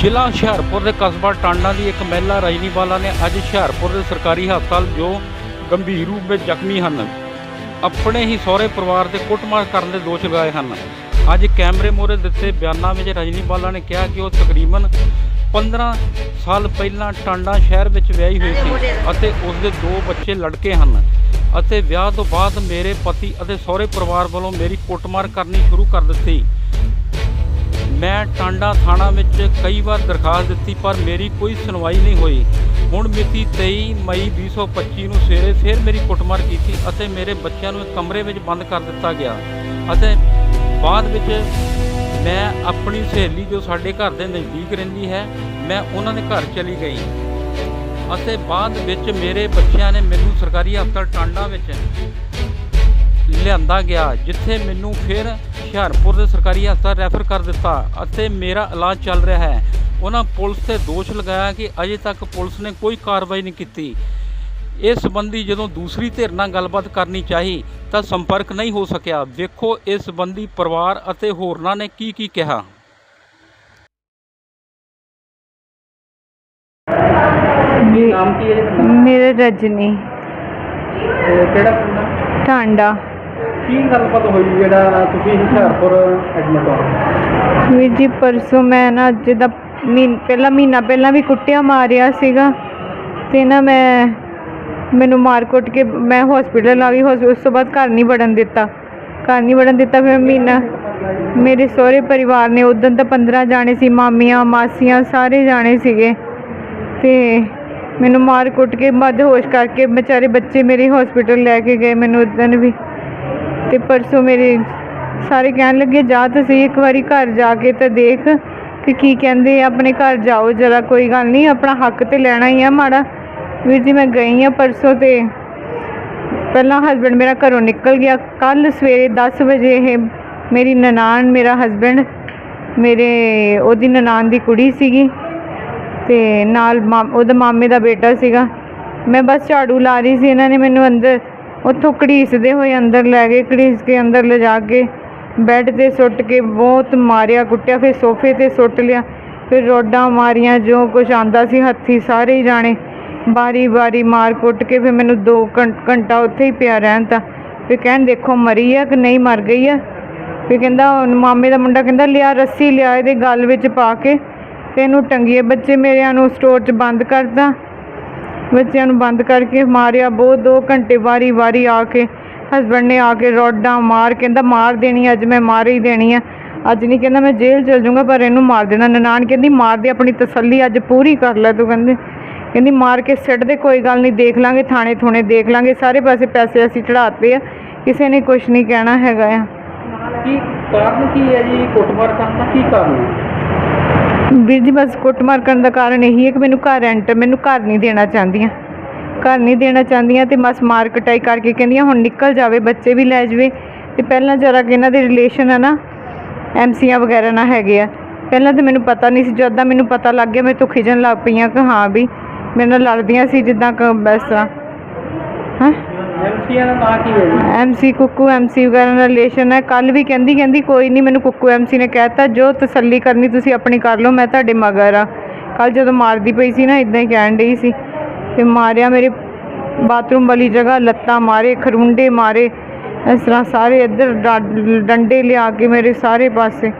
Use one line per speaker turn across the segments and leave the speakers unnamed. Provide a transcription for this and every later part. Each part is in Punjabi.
ਜ਼ਿਲ੍ਹਾ ਹੁਸ਼ਿਆਰਪੁਰ ਦੇ ਕਸਬਾ ਟਾਂਡਾ ਦੀ ਇੱਕ ਮਹਿਲਾ ਰਜਨੀ ਬਾਲਾ ਨੇ ਅੱਜ ਹੁਸ਼ਿਆਰਪੁਰ ਦੇ ਸਰਕਾਰੀ ਹਸਪਤਾਲ ਜੋ ਗੰਭੀਰ ਰੂਪ ਵਿੱਚ ਜ਼ਖਮੀ ਹਨ, ਆਪਣੇ ਹੀ ਸਹੁਰੇ ਪਰਿਵਾਰ ਤੇ ਕੁੱਟਮਾਰ ਕਰਨ ਦੇ ਦੋਸ਼ ਲਗਾਏ ਹਨ। ਅੱਜ ਕੈਮਰੇ ਮੋਰੇ ਦਿੱਤੇ ਬਿਆਨਾਂ ਵਿੱਚ ਰਜਨੀ ਬਾਲਾ ਨੇ ਕਿਹਾ ਕਿ ਉਹ ਤਕਰੀਬਨ 15 ਸਾਲ ਪਹਿਲਾਂ ਟਾਂਡਾ ਸ਼ਹਿਰ ਵਿੱਚ ਵਿਆਹੀ ਹੋਈ ਸੀ ਅਤੇ ਉਸ ਦੇ ਦੋ ਬੱਚੇ ਲੜਕੇ ਹਨ ਅਤੇ ਵਿਆਹ ਤੋਂ ਬਾਅਦ ਮੇਰੇ ਪਤੀ ਅਤੇ ਸਹੁਰੇ ਪਰਿਵਾਰ ਵੱਲੋਂ ਮੇਰੀ ਕੁੱਟਮਾਰ ਕਰਨੀ ਸ਼ੁਰੂ ਕਰ ਦਿੱਤੀ। ਮੈਂ ਟਾਂਡਾ ਥਾਣਾ ਵਿੱਚ ਕਈ ਵਾਰ ਦਰਖਾਸਤ ਦਿੱਤੀ, ਪਰ ਮੇਰੀ ਕੋਈ ਸੁਣਵਾਈ ਨਹੀਂ ਹੋਈ। ਹੁਣ ਮਿਤੀ 23 ਮਈ 2025 ਨੂੰ ਸਵੇਰੇ ਫਿਰ ਮੇਰੀ ਕੁੱਟਮਾਰ ਕੀਤੀ ਅਤੇ ਮੇਰੇ ਬੱਚਿਆਂ ਨੂੰ ਕਮਰੇ ਵਿੱਚ ਬੰਦ ਕਰ ਦਿੱਤਾ ਗਿਆ ਅਤੇ ਬਾਅਦ ਵਿੱਚ ਮੈਂ ਆਪਣੀ ਸਹੇਲੀ ਜੋ ਸਾਡੇ ਘਰ ਦੇ ਨਜ਼ਦੀਕ ਰਹਿੰਦੀ ਹੈ, ਮੈਂ ਉਹਨਾਂ ਦੇ ਘਰ ਚਲੀ ਗਈ ਅਤੇ ਬਾਅਦ ਵਿੱਚ ਮੇਰੇ ਬੱਚਿਆਂ ਨੇ ਮੈਨੂੰ ਸਰਕਾਰੀ ਹਸਪਤਾਲ ਟਾਂਡਾ ਵਿੱਚ ਲਿਆਂਦਾ ਗਿਆ ਜਿੱਥੇ ਮੈਨੂੰ ਫਿਰ ਹੁਸ਼ਿਆਰਪੁਰ ਦੇ ਸਰਕਾਰੀ ਹਸਪਤਾਲ ਰੈਫਰ ਕਰ ਦਿੱਤਾ ਅਤੇ ਮੇਰਾ ਇਲਾਜ ਚੱਲ ਰਿਹਾ ਹੈ। ਉਹਨਾਂ ਪੁਲਿਸ ਤੇ ਦੋਸ਼ ਲਗਾਇਆ ਕਿ ਅਜੇ ਤੱਕ ਪੁਲਿਸ ਨੇ ਕੋਈ ਕਾਰਵਾਈ ਨਹੀਂ ਕੀਤੀ। ਇਸ ਸੰਬੰਧੀ ਜਦੋਂ ਦੂਸਰੀ ਧਿਰ ਨਾਲ ਗੱਲਬਾਤ ਕਰਨੀ ਚਾਹੀ ਤਾਂ ਸੰਪਰਕ ਨਹੀਂ ਹੋ ਸਕਿਆ। ਵੇਖੋ ਇਸ ਸੰਬੰਧੀ ਪਰਿਵਾਰ ਅਤੇ ਹੋਰਨਾਂ ਨੇ ਕੀ ਕੀ ਕਿਹਾ। ਕੀ ਨਾਮ ਕੀ ਹੈ
ਮੇਰੇ ਰਜਨੀ।
ਕਿਹੜਾ ਪਿੰਡ
ਟਾਂਡਾ।
ਕੀ ਗੱਲਬਾਤ ਹੋਈ ਜਿਹੜਾ ਤੁਸੀਂ ਹੁਸ਼ਿਆਰਪੁਰ ਐਡਮਿਟ ਹੋ?
ਵੀਰ ਜੀ, ਪਰਸੋਂ ਮੈਂ ਨਾ ਜਿੱਦਾਂ ਦਾ ਮਹੀਨ, ਪਹਿਲਾ ਮਹੀਨਾ ਪਹਿਲਾਂ ਵੀ ਕੁੱਟਿਆ ਮਾਰਿਆ ਸੀਗਾ ਤੇ ਨਾ ਮੈਂ ਮੈਨੂੰ ਮਾਰ ਕੁੱਟ ਕੇ ਮੈਂ ਹਸਪੀਟਲ ਆ ਗਈ ਹੌਸ- ਉਸ ਤੋਂ ਬਾਅਦ ਘਰ ਨਹੀਂ ਵੜਨ ਦਿੱਤਾ। ਘਰ ਨਹੀਂ ਵੜਨ ਦਿੱਤਾ ਫਿਰ ਮਹੀਨਾ। ਮੇਰੇ ਸਹੁਰੇ ਪਰਿਵਾਰ ਨੇ ਉਦੋਂ ਤਾਂ 15 ਜਾਣੇ ਸੀ, ਮਾਮੀਆਂ, ਮਾਸੀਆਂ ਸਾਰੇ ਜਾਣੇ ਸੀਗੇ। ਤੇ ਮੈਨੂੰ ਮਾਰ ਕੁੱਟ ਕੇ, ਮੱਧ ਹੋਸ਼ ਕਰਕੇ ਵਿਚਾਰੇ ਬੱਚੇ ਮੇਰੇ ਹਸਪੀਟਲ ਲੈ ਕੇ ਗਏ ਮੈਨੂੰ ਉਦੋਂ ਵੀ। ਤੇ ਪਰਸੋਂ ਮੇਰੇ ਸਾਰੇ ਕਹਿਣ ਲੱਗੇ, ਜਾ ਤੁਸੀਂ ਇੱਕ ਵਾਰੀ ਘਰ ਜਾ ਕੇ ਤਾਂ ਦੇਖ ਕਿ ਕੀ ਕਹਿੰਦੇ ਆ, ਆਪਣੇ ਘਰ ਜਾਓ, ਜਰਾ ਕੋਈ ਗੱਲ ਨਹੀਂ, ਆਪਣਾ ਹੱਕ ਤੇ ਲੈਣਾ ਹੀ ਆ ਮਾੜਾ। ਵੀਰ ਜੀ, ਮੈਂ ਗਈ ਆ ਪਰਸੋਂ ਤੇ ਪਹਿਲਾਂ ਹਸਬੰਡ ਮੇਰਾ ਘਰੋਂ ਨਿਕਲ ਗਿਆ। ਕੱਲ ਸਵੇਰੇ 10 ਵਜੇ ਇਹ ਮੇਰੀ ਨਨਾਣ, ਮੇਰਾ ਹਸਬੰਡ ਮੇਰੇ ਉਹਦੀ ਨਨਾਣ ਦੀ ਕੁੜੀ ਸੀਗੀ ਤੇ ਨਾਲ ਮਾਮ- ਉਹਦਾ ਮਾਮੇ ਦਾ ਬੇਟਾ ਸੀਗਾ। ਮੈਂ ਬਸ ਝਾੜੂ ਲਾ ਰਹੀ ਸੀ, ਇਹਨਾਂ ਨੇ ਮੈਨੂੰ ਅੰਦਰ ਉੱਥੋਂ ਘੜੀਸਦੇ ਹੋਏ ਅੰਦਰ ਲੈ ਗਏ, ਘੜੀਸ ਕੇ ਅੰਦਰ ਲਿਜਾ ਕੇ ਬੈੱਡ ਤੇ ਸੁੱਟ ਕੇ ਬਹੁਤ ਮਾਰਿਆ, ਕੁੱਟਿਆ, ਫਿਰ ਸੋਫੇ ਤੇ ਸੁੱਟ ਲਿਆ, ਫਿਰ ਰੋਡਾਂ ਮਾਰੀਆਂ, ਜੋ ਕੁਝ ਆਂਦਾ ਸੀ ਹੱਥੀ ਸਾਰੇ ਹੀ ਜਾਣੇ। ਬਾਰੀ ਬਾਰੀ ਮਾਰ ਕੁੱਟ ਕੇ ਫਿਰ ਮੈਨੂੰ 2 ਘੰਟਾ ਉੱਥੇ ਹੀ ਪਿਆ ਰਹਿਣ ਤਾਂ। ਫਿਰ ਕਹਿਣ, ਦੇਖੋ ਮਰੀ ਆ ਕਿ ਨਹੀਂ ਮਰ ਗਈ ਆ? ਫਿਰ ਕਹਿੰਦਾ ਮਾਮੇ ਦਾ ਮੁੰਡਾ ਕਹਿੰਦਾ, ਲਿਆ ਰੱਸੀ, ਲਿਆ ਇਹਦੇ ਗਲ ਵਿੱਚ ਪਾ ਕੇ। ਤੇ ਇਹਨੂੰ ਟੰਗੀਏ ਬੱਚੇ ਮੇਰਿਆਂ ਨੂੰ, ਸਟੋਰ 'ਚ ਬੰਦ ਕਰਤਾ। ਬੱਚਿਆਂ ਨੂੰ ਬੰਦ ਕਰਕੇ ਮਾਰਿਆ, ਬਹੁਤ 2 ਘੰਟੇ ਵਾਰੀ ਵਾਰੀ ਆ ਕੇ ਹਸਬੰਡ ਨੇ ਆ ਕੇ ਰੋਡਾਂ ਮਾਰ ਕਹਿੰਦਾ, ਮਾਰ ਦੇਣੀ ਅੱਜ ਮੈਂ ਮਾਰ ਹੀ ਦੇਣੀ ਆ। ਅੱਜ ਨਹੀਂ ਕਹਿੰਦਾ, ਮੈਂ ਜੇਲ੍ਹ ਚਲ ਜਾਊਂਗਾ, ਪਰ ਇਹਨੂੰ ਮਾਰ ਦੇਣਾ। ਨਨਾਣ ਕਹਿੰਦੀ, ਮਾਰ ਦੇ, ਆਪਣੀ ਤਸੱਲੀ ਅੱਜ ਪੂਰੀ ਕਰ ਲੈ ਤੂੰ। ਕਹਿੰਦੇ, ਕਹਿੰਦੀ, ਮਾਰ ਕੇ ਸਿੱਟ ਦੇ, ਕੋਈ ਗੱਲ ਨਹੀਂ ਦੇਖ ਲਾਂਗੇ, ਥਾਣੇ ਥੁਣੇ ਦੇਖ ਲਾਂਗੇ, ਸਾਰੇ ਪਾਸੇ ਪੈਸੇ ਅਸੀਂ ਚੜਾਤੇ ਆ, ਕਿਸੇ ਨੇ ਕੁਝ ਨਹੀਂ ਕਹਿਣਾ ਹੈਗਾ ਆ।
ਕੀ ਕਾਰਨ ਕੀ ਹੈ ਜੀ? ਕੁੱਟਮਾਰ ਕਰਨ ਦਾ ਕੀ ਕਾਰਨ ਹੈ?
ਵੀਰ ਜੀ, ਬਸ ਕੁੱਟਮਾਰ ਕਰਨ ਦਾ ਕਾਰਨ ਇਹੀ ਹੈ ਕਿ ਮੈਨੂੰ ਘਰ ਐਂਟਰ ਮੈਨੂੰ ਘਰ ਨਹੀਂ ਦੇਣਾ ਚਾਹੁੰਦੀਆਂ। ਘਰ ਨਹੀਂ ਦੇਣਾ ਚਾਹੁੰਦੀਆਂ ਤੇ ਬਸ ਮਾਰ ਕਟਾਈ ਕਰਕੇ ਕਹਿੰਦੀਆਂ, ਹੁਣ ਨਿਕਲ ਜਾਵੇ, ਬੱਚੇ ਵੀ ਲੈ ਜਾਵੇ। ਤੇ ਪਹਿਲਾਂ ਜਰਾ ਕਿ ਇਹਨਾਂ ਦੇ ਰਿਲੇਸ਼ਨ ਆ ਨਾ ਐਮਸੀਆਂ ਵਗੈਰਾ ਨਾ ਹੈਗੇ ਆ। ਪਹਿਲਾਂ ਤਾਂ ਮੈਨੂੰ ਪਤਾ ਨਹੀਂ ਸੀ, ਜਦ ਦਾ ਮੈਨੂੰ ਪਤਾ ਲੱਗ ਗਿਆ, ਮੈਂ ਤੋਂ ਖਿਜਣ ਲੱਗ ਪਈਆਂ ਕਿ ਹਾਂ ਵੀ ਮੇਰੇ ਨਾਲ ਲੜਦੀਆਂ ਸੀ, ਜਿੱਦਾਂ ਕਿ ਬਸ ਤਰ੍ਹਾਂ ਹੈਂ?
ਐਮਸੀਆ ਦਾ ਨਾਂ ਕੀ ਹੈ ਜੀ
ਐਮਸੀ ਕੁੱਕੂ ਐਮਸੀ ਵਗੈਰਾ ਨਾਲ ਰਿਲੇਸ਼ਨ ਹੈ। ਕੱਲ ਵੀ ਕਹਿੰਦੀ ਕਹਿੰਦੀ ਕੋਈ ਨਹੀਂ ਮੈਨੂੰ ਕੁੱਕੂ ਐਮਸੀ ਨੇ ਕਹਿਤਾ ਜੋ ਤਸੱਲੀ ਕਰਨੀ ਤੁਸੀਂ ਆਪਣੀ ਕਰ ਲਓ, ਮੈਂ ਤੁਹਾਡੇ ਮਗਰ ਆ। ਕੱਲ ਜਦੋਂ ਮਾਰਦੀ ਪਈ ਸੀ ਨਾ ਇਦਾਂ ਹੀ ਕਹਿਣ ਡਈ ਸੀ। ਤੇ ਮਾਰਿਆ ਮੇਰੇ ਬਾਥਰੂਮ ਵਾਲੀ ਜਗ੍ਹਾ, ਲੱਤਾਂ ਮਾਰੇ, ਖਰੁੰਡੇ ਮਾਰੇ। ਇਸ ਤਰ੍ਹਾਂ ਸਾਰੇ ਇੱਧਰ ਡੰਡੇ ਲਿਆ ਕੇ ਮੇਰੇ ਸਾਰੇ ਪਾਸੇ।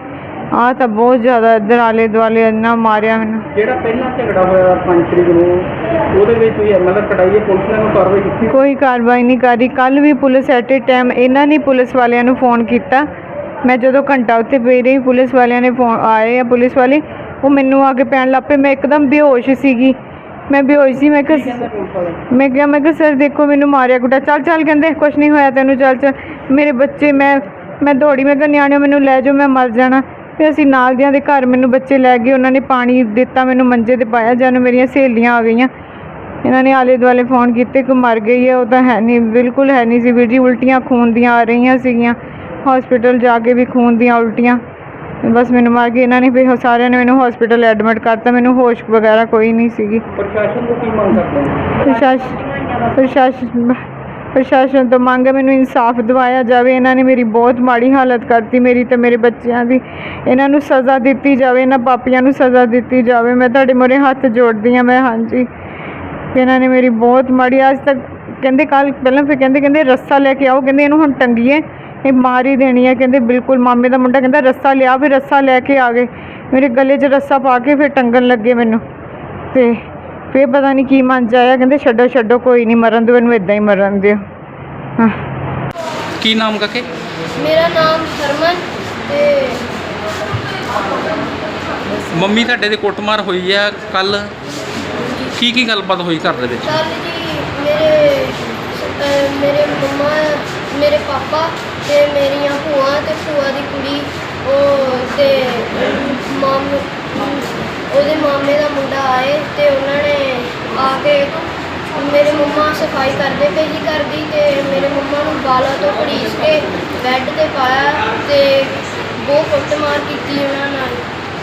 ਆ ਤਾਂ ਬਹੁਤ ਜ਼ਿਆਦਾ ਇੱਧਰ ਆਲੇ ਦੁਆਲੇ ਇੰਨਾ ਮਾਰਿਆ ਮੈਨੂੰ।
ਜਿਹੜਾ ਪਹਿਲਾਂ ਝਗੜਾ ਹੋਇਆ 5 ਤਰੀਕ ਨੂੰ ਉਹਦੇ ਵਿੱਚ ਕੋਈ ਐਮਐਲਆਰ ਕਢਾਈ ਹੈ ਪੁਲਿਸ ਨੇ ਕੋਈ ਕਾਰਵਾਈ ਕੀਤੀ?
ਕੋਈ ਕਾਰਵਾਈ ਨਹੀਂ ਕਰੀ। ਕੱਲ ਵੀ ਪੁਲਿਸ ਐਟ ਏ ਟਾਈਮ ਇਹਨਾਂ ਨੇ ਪੁਲਿਸ ਵਾਲਿਆਂ ਨੂੰ ਫੋਨ ਕੀਤਾ। ਮੈਂ ਜਦੋਂ ਘੰਟਾ ਉੱਥੇ ਪਈ ਰਹੀ ਪੁਲਿਸ ਵਾਲਿਆਂ ਨੇ ਫੋਨ ਆਏ ਆ ਪੁਲਿਸ ਵਾਲੇ। ਉਹ ਮੈਨੂੰ ਆ ਕੇ ਪੈਣ ਲੱਗ ਪਏ। ਮੈਂ ਇੱਕਦਮ ਬੇਹੋਸ਼ ਸੀਗੀ। ਮੈਂ ਬੇਹੋਸ਼ ਸੀ। ਮੈਂ ਕਿਹਾ ਮੈਂ ਕਿਹਾ ਮੈਂ ਕਿਹਾ ਸਰ ਦੇਖੋ ਮੈਨੂੰ ਮਾਰਿਆ ਗੁੱਟਾ ਚੱਲ ਚੱਲ ਕਹਿੰਦੇ ਕੁਛ ਨਹੀਂ ਹੋਇਆ ਤੈਨੂੰ ਚੱਲ ਚੱਲ। ਮੇਰੇ ਬੱਚੇ ਮੈਂ ਮੈਂ ਦੌੜੀ ਮੈਂ ਕਿਹਾ ਨਿਆਣਿਓ ਮੈਨੂੰ ਲੈ ਜਾਓ ਮੈਂ ਮਰ ਜਾਣਾ। ਫਿਰ ਅਸੀਂ ਨਾਲ ਦਿਆਂ ਦੇ ਘਰ ਮੈਨੂੰ ਬੱਚੇ ਲੈ ਗਏ ਉਹਨਾਂ ਨੇ ਪਾਣੀ ਦਿੱਤਾ ਮੈਨੂੰ ਮੰਜੇ ਤੇ ਪਾਇਆ ਜਦ ਮੇਰੀਆਂ ਸਹੇਲੀਆਂ ਆ ਗਈਆਂ। ਇਹਨਾਂ ਨੇ ਆਲੇ ਦੁਆਲੇ ਫੋਨ ਕੀਤੇ ਕਿ ਮਰ ਗਈ ਹੈ ਉਹ ਤਾਂ ਹੈ ਨਹੀਂ ਬਿਲਕੁਲ ਹੈ ਨਹੀਂ ਸੀ ਵੀਰ ਜੀ ਉਲਟੀਆਂ ਖੂਨ ਦੀਆਂ ਆ ਰਹੀਆਂ ਸੀਗੀਆਂ। ਹਸਪੀਟਲ ਜਾ ਕੇ ਵੀ ਖੂਨ ਦੀਆਂ ਉਲਟੀਆਂ। ਬਸ ਮੈਨੂੰ ਮਾਰ ਕੇ ਇਹਨਾਂ ਨੇ ਫਿਰ ਸਾਰਿਆਂ ਨੇ ਮੈਨੂੰ ਹਸਪੀਟਲ ਐਡਮਿਟ ਕਰਤਾ ਮੈਨੂੰ ਹੋਸ਼ ਵਗੈਰਾ ਕੋਈ ਨਹੀਂ ਸੀਗੀ।
ਪ੍ਰਸ਼ਾਸਨ ਤੋਂ ਕੀ ਮੰਗ ਕਰਦੇ
ਪ੍ਰਸ਼ਾਸਨ ਪ੍ਰਸ਼ਾਸਨ ਪ੍ਰਸ਼ਾਸਨ ਤੋਂ ਮੰਗ ਹੈ, ਮੈਨੂੰ ਇਨਸਾਫ ਦਿਵਾਇਆ ਜਾਵੇ। ਇਹਨਾਂ ਨੇ ਮੇਰੀ ਬਹੁਤ ਮਾੜੀ ਹਾਲਤ ਕਰਤੀ, ਮੇਰੀ ਤੇ ਮੇਰੇ ਬੱਚਿਆਂ ਦੀ। ਇਹਨਾਂ ਨੂੰ ਸਜ਼ਾ ਦਿੱਤੀ ਜਾਵੇ, ਇਹਨਾਂ ਪਾਪੀਆਂ ਨੂੰ ਸਜ਼ਾ ਦਿੱਤੀ ਜਾਵੇ। ਮੈਂ ਤੁਹਾਡੇ ਮੂਹਰੇ ਹੱਥ ਜੋੜਦੀ ਹਾਂ, ਮੈਂ ਹਾਂਜੀ। ਕਿ ਇਹਨਾਂ ਨੇ ਮੇਰੀ ਬਹੁਤ ਮਾੜੀ, ਅੱਜ ਤੱਕ ਕਹਿੰਦੇ ਕੱਲ ਪਹਿਲਾਂ ਫਿਰ ਕਹਿੰਦੇ ਕਹਿੰਦੇ ਰੱਸਾ ਲੈ ਕੇ ਆਓ, ਕਹਿੰਦੇ ਇਹਨੂੰ ਹੁਣ ਟੰਗੀਏ, ਇਹ ਮਾਰ ਹੀ ਦੇਣੀ ਹੈ। ਕਹਿੰਦੇ ਬਿਲਕੁਲ ਮਾਮੇ ਦਾ ਮੁੰਡਾ ਕਹਿੰਦਾ ਰੱਸਾ ਲਿਆ, ਫਿਰ ਰੱਸਾ ਲੈ ਕੇ ਆ ਗਏ। ਮੇਰੇ ਗਲੇ 'ਚ ਰੱਸਾ ਪਾ ਕੇ ਫਿਰ ਟੰਗਣ ਲੱਗੇ ਮੈਨੂੰ। ਤੇ ਫਿਰ ਪਤਾ ਨਹੀਂ ਕੀ ਮਨ 'ਚ ਆਇਆ ਕਹਿੰਦੇ ਛੱਡੋ ਛੱਡੋ ਕੋਈ ਨਹੀਂ ਮਰਨ ਦਿਓ ਇਹਨੂੰ ਇਦਾਂ ਹੀ ਮਰਨ ਦਿਓ। ਹਾਂ।
ਕੀ ਨਾਮ ਕਾਕੇ?
ਮੇਰਾ ਨਾਮ ਹਰਮਨ ਤੇ
ਮੰਮੀ ਤੁਹਾਡੇ ਦੇ ਕੁੱਟਮਾਰ ਹੋਈ ਆ ਕੱਲ ਕੀ ਕੀ ਗੱਲਬਾਤ ਹੋਈ ਘਰ ਦੇ ਵਿੱਚ?
ਕੱਲ ਜੀ ਮੇਰੇ ਅਹ ਮੇਰੇ ਮੰਮਾ ਮੇਰੇ ਪਾਪਾ ਤੇ ਮੇਰੀਆਂ ਭੂਆ ਤੇ ਭੂਆ ਦੀ ਕੁੜੀ ਉਹ ਤੇ ਮਾਮ ਉਹਦੇ ਮਾਮੇ ਦਾ ਮੁੰਡਾ ਆਏ ਤੇ ਉਹਨਾਂ ਨੇ ਆ ਕੇ ਮੇਰੇ ਮੰਮਾ ਸਫ਼ਾਈ ਕਰਦੇ ਪਏ ਸੀ ਘਰ ਦੀ ਤੇ ਮੇਰੇ ਮੰਮਾ ਨੂੰ ਬਾਲਾਂ ਤੋਂ ਘੜੀਸ ਕੇ ਬੈੱਡ ਤੇ ਪਾਇਆ ਤੇ ਬਹੁਤ ਕੁੱਟਮਾਰ ਕੀਤੀ ਉਹਨਾਂ ਨਾਲ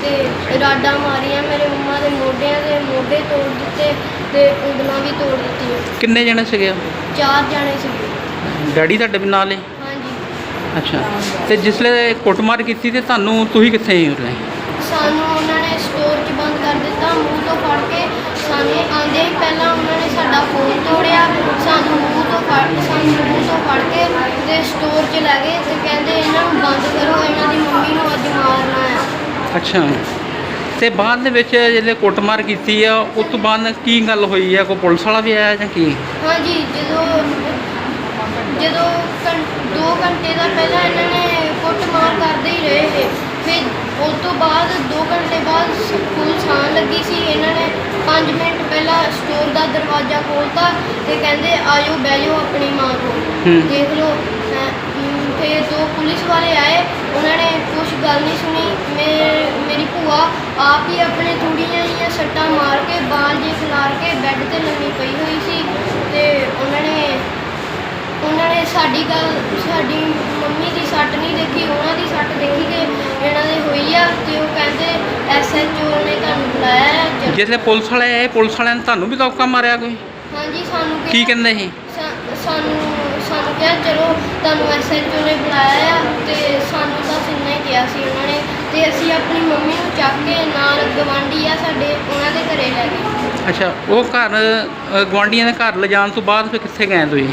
ਤੇ ਰਾਡਾਂ ਮਾਰੀਆਂ ਮੇਰੇ ਮੰਮਾ ਦੇ ਮੋਢਿਆਂ ਦੇ ਮੋਢੇ ਤੋੜ ਦਿੱਤੇ ਤੇ ਉਂਗਲਾਂ ਵੀ ਤੋੜ ਦਿੱਤੀਆਂ।
ਕਿੰਨੇ ਜਣੇ ਸੀਗੇ?
ਚਾਰ ਜਾਣੇ ਸੀ
ਡੈਡੀ ਤੁਹਾਡੇ ਵੀ ਨਾਲ ਹੀ
ਹਾਂਜੀ।
ਅੱਛਾ। ਤੇ ਜਿਸਲੇ ਕੁੱਟਮਾਰ ਕੀਤੀ ਤੇ ਤੁਹਾਨੂੰ ਤੁਸੀਂ ਕਿੱਥੇ ਸੀ ਉਰੇ
ਸਾਨੂੰ ਉਹਨਾਂ ਕਰ ਦਿੱਤਾ ਮੂੰਹ ਤੋਂ ਫੜ ਕੇ ਸਾਨੂੰ ਆਂਦੇ ਹੀ ਪਹਿਲਾਂ ਉਹਨਾਂ ਨੇ ਸਾਡਾ ਫੋਨ ਤੋੜਿਆ ਸਾਨੂੰ ਮੂੰਹ ਤੋਂ ਫੜ ਸਾਨੂੰ ਮੂੰਹ ਤੋਂ ਫੜ ਕੇ ਤੇ ਸਟੋਰ 'ਚ ਲੈ ਗਏ ਤੇ ਕਹਿੰਦੇ ਇਹਨਾਂ ਨੂੰ ਬੰਦ ਕਰੋ ਇਹਨਾਂ ਦੀ ਮੰਮੀ ਨੂੰ ਅੱਜ ਮਾਰਨਾ ਹੈ।
ਅੱਛਾ। ਤੇ ਬਾਅਦ ਦੇ ਵਿੱਚ ਜਿਹੜੇ ਕੁੱਟਮਾਰ ਕੀਤੀ ਆ ਉਸ ਤੋਂ ਬਾਅਦ ਕੀ ਗੱਲ ਹੋਈ ਆ? ਕੋਈ ਪੁਲਿਸ ਵਾਲਾ ਵੀ ਆਇਆ ਜਾਂ ਕੀ?
ਹਾਂਜੀ ਜਦੋਂ ਜਦੋਂ ਘੰ- ਦੋ ਘੰਟੇ ਦਾ ਪਹਿਲਾਂ ਇਹਨਾਂ ਨੇ ਕੁੱਟਮਾਰ ਕਰਦੇ ਹੀ ਰਹੇ ਉਸ ਤੋਂ ਬਾਅਦ 2 ਘੰਟੇ ਬਾਅਦ ਸ- ਪੁਲਿਸ ਆਉਣ ਲੱਗੀ ਸੀ। ਇਹਨਾਂ ਨੇ 5 ਮਿੰਟ ਪਹਿਲਾਂ ਸਟੋਰ ਦਾ ਦਰਵਾਜ਼ਾ ਖੋਲਤਾ ਤੇ ਕਹਿੰਦੇ ਆਜੋ ਬਹਿ ਜਾਓ ਆਪਣੀ ਮਾਂ ਕੋਲ।
ਹੂੰ।
ਦੇਖ ਲਓ ਹੈਂ, ਫਿਰ ਦੋ ਪੁਲਿਸ ਵਾਲੇ ਆਏ। ਉਹਨਾਂ ਨੇ ਕੁਝ ਗੱਲ ਨਹੀਂ ਸੁਣੀ। ਮੇ- ਮੇਰੀ ਭੂਆ ਆਪ ਹੀ ਆਪਣੇ ਥੋੜੀਆਂ ਜਿਹੀਆਂ ਸੱਟਾਂ ਮਾਰ ਕੇ ਬਾਲ ਜੇ ਖਿਲਾਰ ਕੇ ਬੈੱਡ ਤੇ ਲੰਮੀ ਪਈ ਹੋਈ ਸੀ ਤੇ ਉਹਨਾਂ ਨੇ ਉਹਨਾਂ ਨੇ ਸਾਡੀ ਗੱਲ ਸਾਡੀ ਮੰਮੀ ਦੀ ਸੱਟ ਨਹੀਂ ਦੇਖੀ ਉਹਨਾਂ ਦੀ ਸੱਟ ਦੇਖੀ ਕਿ ਇਹਨਾਂ ਦੇ ਹੋਈ ਆ ਤੇ ਉਹ ਕਹਿੰਦੇ ਐਸਐਚਓ ਨੇ ਤੁਹਾਨੂੰ ਬੁਲਾਇਆ ਹੈ ਜ-
ਜਿਸਲੇ ਪੁਲਿਸ ਵਾਲੇ ਆਏ ਪੁਲਿਸ ਵਾਲਿਆਂ ਨੇ ਤੁਹਾਨੂੰ ਵੀ ਧੋਖਾ ਮਾਰਿਆ ਕੋਈ?
ਹਾਂਜੀ ਸਾਨੂੰ
ਕੀ
ਕਿਹਾ-
ਕਹਿੰਦੇ ਸੀ?
ਸਾ- ਸਾਨੂੰ ਸਾਨੂੰ ਕਿਹਾ ਚਲੋ ਤੁਹਾਨੂੰ ਐਸਐਚਓ ਨੇ ਬੁਲਾਇਆ ਆ ਤੇ ਸਾਨੂੰ ਤਾਂ ਇੰਨਾ ਹੀ ਕਿਹਾ ਸੀ ਉਹਨਾਂ ਨੇ ਤੇ ਅਸੀਂ ਆਪਣੀ ਮੰਮੀ ਨੂੰ ਚੱਕ ਕੇ ਨਾਲ ਗਵਾਂਢੀ ਆ ਸਾਡੇ ਉਹਨਾਂ ਦੇ ਘਰੇ ਲੈ ਗਏ।
ਅੱਛਾ ਉਹ ਘਰ ਅ, ਗੁਆਂਢੀਆਂ ਦੇ ਘਰ ਲਿਜਾਣ ਤੋਂ ਬਾਅਦ ਫਿਰ ਕਿੱਥੇ ਗਏ ਤੁਸੀਂ?